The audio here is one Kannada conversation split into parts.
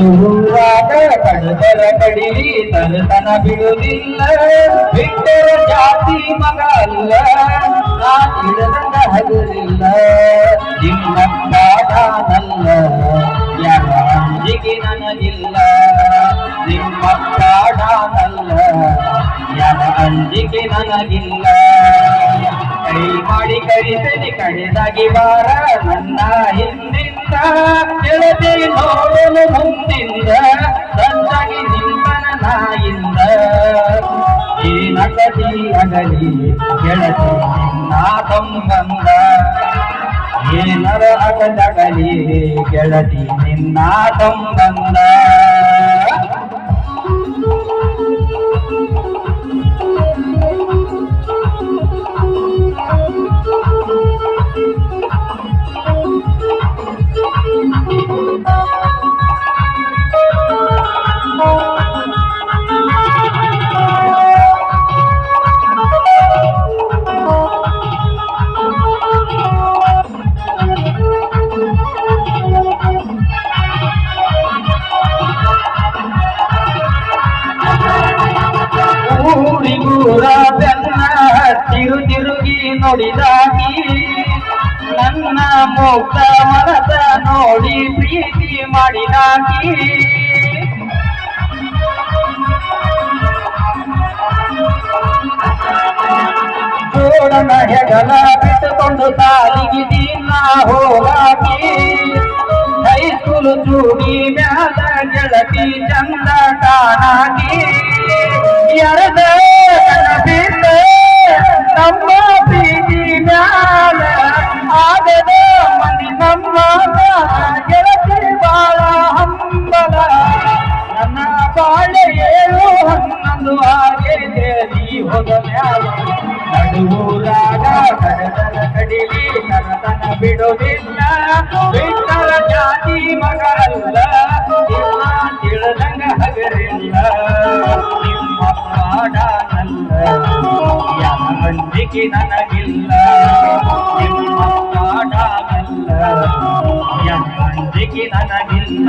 ನಡುವಾಗ ಕಡದರ ಕಡಿಲಿ ತರತನ ಬಿಡುವುದಿಲ್ಲ. ಬಿಟ್ಟರ ಜಾತಿ ಮಗ ಅಲ್ಲ. ನಾ ತಿಳಿದಂಗ ಹಗುರಿಲ್ಲ ನಿಮ್ಮ ಕಾಡಾನಲ್ಲ ಯಾರ ಅಂಜಿಗೆ ನನಗಿಲ್ಲ. ನಿಮ್ಮ ಕಾಡಾನಲ್ಲ ಯಾರ ಅಂಜಿಗೆ ನನಗಿಲ್ಲ. ಕೈ ಮಾಡಿ ಕರಿಸಲಿ ಕಡೆದಾಗಿ ಬಾರ. ನನ್ನ ಹಿಂದಿಂದ ಗೆಳತಿ ನೋಡಲು ಅಗಲಿ ಗೆಳತಿ ನಿನ್ನ ಸಂಬಂಧ ಏನರ ಅಗದಗಲಿ ಗೆಳತಿ ನಿನ್ನ ಸಂಬಂಧ ನೋಡಿದಾಗಿ, ನನ್ನ ಮುಕ್ತ ಮನದ ನೋಡಿ ಪ್ರೀತಿ ಮಾಡಿದಾಗಿ. ಜೋಡನ ಹೆಗಲ ಬಿಟ್ಟುಕೊಂಡು ಸಾಲಿಗೆ ದಿನ ಹೋಗಾಕಿ. ಹೈಸ್ಕೂಲು ಚೂಡಿ ಮ್ಯಾಲ ಗೆಳತಿ ಚಂದ ಕಾಣಾಗಿ ಕನಸಿದ್ದ ನಮ್ಮ ಪ್ರೀತಿ ಕಡದನ ಕಡಿಲಿ ಕರತನ ಬಿಡೋದಿಲ್ಲ ಬಿಟ್ಟರ ಜಾತಿ ಮಗ ಅಲ್ಲ ಇಲ್ಲ ತಿಳಿದಂಗ ಹಗರಿಲ್ಲ. ನಿಮ್ಮ ಕಾಡನಲ್ಲ ಯಾರ ಅಂಜಿಕೆ ನನಗಿಲ್ಲ. ನಿಮ್ಮ ಕಾಡನಲ್ಲ ಯಾರ ಅಂಜಿಕೆ ನನಗಿಲ್ಲ.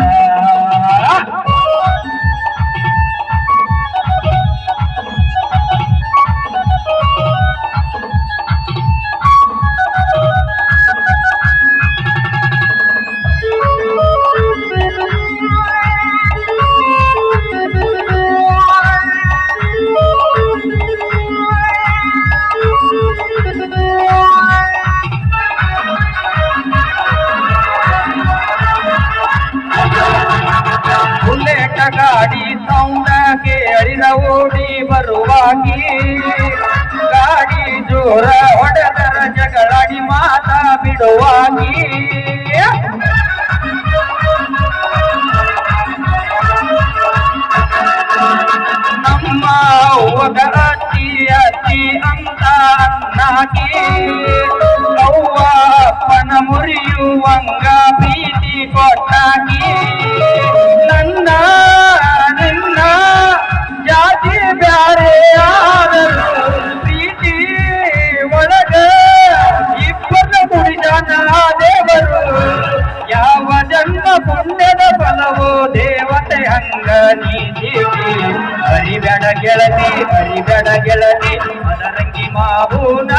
ಓಡಿ ಬರುವಾಗಿ ಗಾಡಿ ಜೋರ ಹೊಡೆದರ ಜಗಳಾಡಿ ಮಾತಾ ಬಿಡುವಾಗಿ. ನಮ್ಮ ಅತಿ ಅಂತ ಅನ್ನಾಗಿ ಅವ್ವ ಅಪ್ಪನ ಮುರಿಯುವಂಗ ಪ್ರೀತಿ ಕೊಟ್ಟಾಗಿ ಪುಣ್ಯದ ಫಲವು ದೇವತೆ ಹಂಗ ನೀತಿಗೆ ಹರಿಬೇಡ ಗೆಳತಿ ಹರಿಬೇಡ ಗೆಳತಿ ಅದರಂಗಿ ಮಾವೂನ.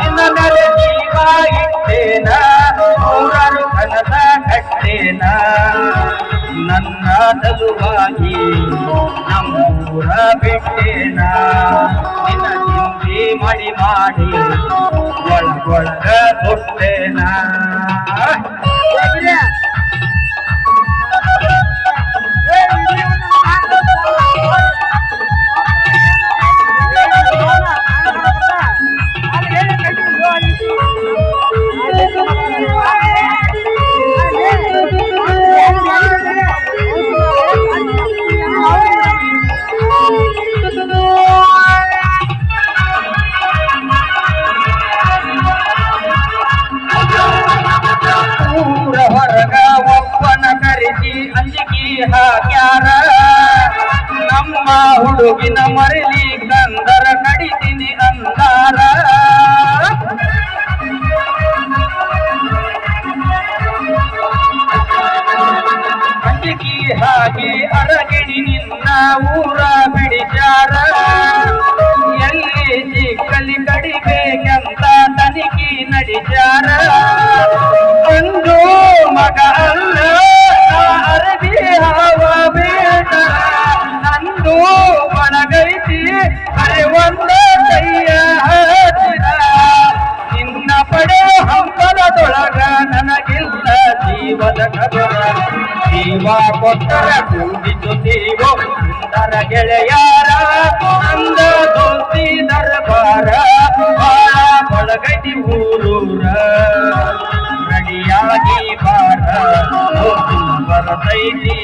ನಿನ್ನ ಮೇಲೆ ಜೀವ ನೂರಾರು ಕನಸ ಕಟ್ಟೇನ? ನನ್ನ ಸಲುವಾಗಿ ನಮ್ಮೂರ ಬಿಟ್ಟೇನ? ನಿನ್ನ ಚಿಂತೆ ಮಾಡಿ ಮಾಡಿ ಒಳಗೊಳಗ ಕೊಟ್ಟೇನ ನಮ್ಮ ಹುಡುಗಿನ ಮರಲಿ ಗಂಧರ ಕಡಿತೀನಿ ಅಂದಾರ. ಅಂಜಿಕಿ ಹಾಗೆ ಅರಗಿಣಿ ನಿನ್ನ ಊರ ಬಿಡಿಚಾರ ಎಲ್ಲಿ ಸಿಕ್ಕಲಿ ಕಡಿಬೇಕಂತ ತನಿಖೆ ನಡಿಚಾರ ಪಡೆ ಹಂಬಲದೊಳಗ ನನಗಿಲ್ಲ ಜೀವದ ಕದರ. ಜೀವ ಕೊಟ್ಟರ ಕೂಡಿ ಜೊತೆಗೋ ಸುಂದರ ಗೆಳೆಯಾರ. ಅಂದ ದೋಸ್ತಿ ದರ್ಬಾರ. ಬಾಳ ಬಳಗದಿ ಊರೂರ. ರೆಡಿಯಾಗಿ ಬಾರ. ಬರ್ತೈತಿ